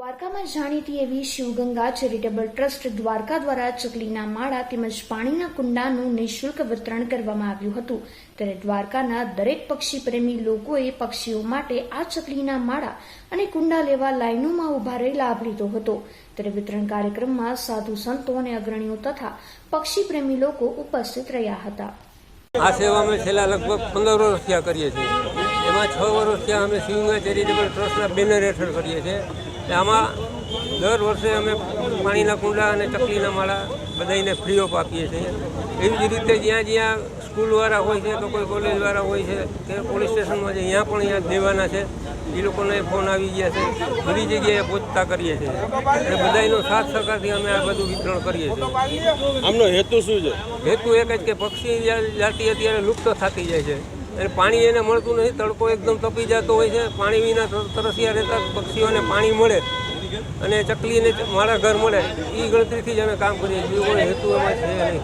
દ્વારકામાં જાણીતી એવી શિવગંગા ચેરિટેબલ ટ્રસ્ટ દ્વારકા દ્વારા ચકલીના માળા તેમજ પાણીના કુંડાનું નિઃશુલ્ક વિતરણ કરવામાં આવ્યું હતું. ત્યારે દ્વારકાના દરેક પક્ષી પ્રેમી લોકોએ પક્ષીઓ માટે આ ચકલીના માળા અને કુંડા લેવા લાઇનોમાં ઊભા રહી લાભ લીધો હતો. ત્યારે વિતરણ કાર્યક્રમમાં સાધુ સંતો અને અગ્રણીઓ તથા પક્ષી પ્રેમી લોકો ઉપસ્થિત રહ્યા હતા. આ સેવા અમે છેલ્લા લગભગ પંદર વર્ષ કરીએ છીએ. એમાં છ વર્ષથી અમે શિવગંગા ચેરિટેબલ ટ્રસ્ટના બેનર હેઠળ કરીએ છીએ. આમાં દર વર્ષે અમે પાણીના કુંડા અને ચકલીના માળા બધાને ફ્રી ઓફ આપીએ છીએ. એવી જ રીતે જ્યાં જ્યાં સ્કૂલવાળા હોય છે તો કોઈ કોલેજવાળા હોય છે કે પોલીસ સ્ટેશનમાં છે ત્યાં પણ અહીંયા દેવાના છે એ લોકોને ફોન આવી ગયા છે. બધી જગ્યાએ પહોંચતા કરીએ છીએ. અને બધાનો સાથ સહકારથી અમે આ બધું વિતરણ કરીએ છીએ. આમનો હેતુ શું છે? હેતુ એક જ કે પક્ષી જાતિ અત્યારે લુપ્ત થતી જાય છે. અને પાણી એને મળતું નથી, તડકો એકદમ તપી જતો હોય છે. પાણી વિના તરસિયા રહેતા પક્ષીઓને પાણી મળે અને ચકલીને મારા ઘર મળે. એ ગણતરીથી જ અમે કામ કરીએ કોઈ હેતુ એમાં છે નહીં.